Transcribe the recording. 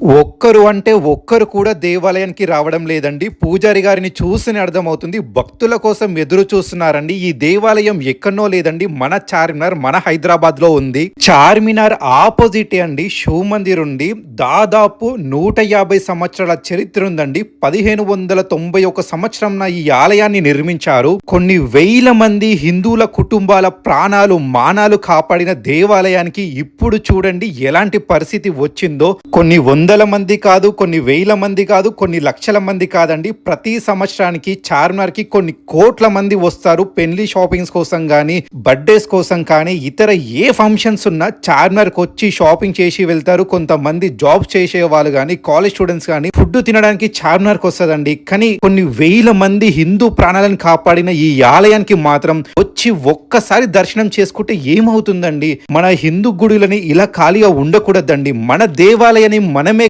ఒక్కరు అంటే ఒక్కరు కూడా దేవాలయానికి రావడం లేదండి. పూజారి గారిని చూసిన అర్థమవుతుంది. భక్తుల కోసం ఎదురు చూస్తున్నారండి. ఈ దేవాలయం ఎక్కడో లేదండి. మన చార్మినార్ మన హైదరాబాద్లో ఉంది. చార్మినార్ ఆపోజిట్ అండి. శివ మందిర్ ఉంది. దాదాపు నూట యాభై సంవత్సరాల చరిత్ర ఉందండి. పదిహేను వందల తొంభై ఒక సంవత్సరం ఈ ఆలయాన్ని నిర్మించారు. కొన్ని వేల మంది హిందువుల కుటుంబాల ప్రాణాలు మానాలు కాపాడిన దేవాలయానికి ఇప్పుడు చూడండి ఎలాంటి పరిస్థితి వచ్చిందో. కొన్ని వందల మంది కాదు కొన్ని వేల మంది కాదు కొన్ని లక్షల మంది కాదండి. ప్రతి సంవత్సరానికి చార్మినార్కి కొన్ని కోట్ల మంది వస్తారు పెళ్ళి షాపింగ్స్ కోసం కానీ బర్త్డేస్ కోసం కానీ. ఇతర ఏ ఫంక్షన్స్ ఉన్నా చార్మినార్కి వచ్చి షాపింగ్ చేసి వెళ్తారు. కొంతమంది జాబ్స్ చేసే వాళ్ళు కానీ కాలేజ్ స్టూడెంట్స్ కానీ ఫుడ్ తినడానికి చార్మినార్కి వస్తుందండి. కానీ కొన్ని వేల మంది హిందూ ప్రాణాలను కాపాడిన ఈ ఆలయానికి మాత్రం వచ్చి ఒక్కసారి దర్శనం చేసుకుంటే ఏమవుతుందండి? మన హిందూ గుడులని ఇలా ఖాళీగా ఉండకూడదండి. మన దేవాలయాన్ని మనమే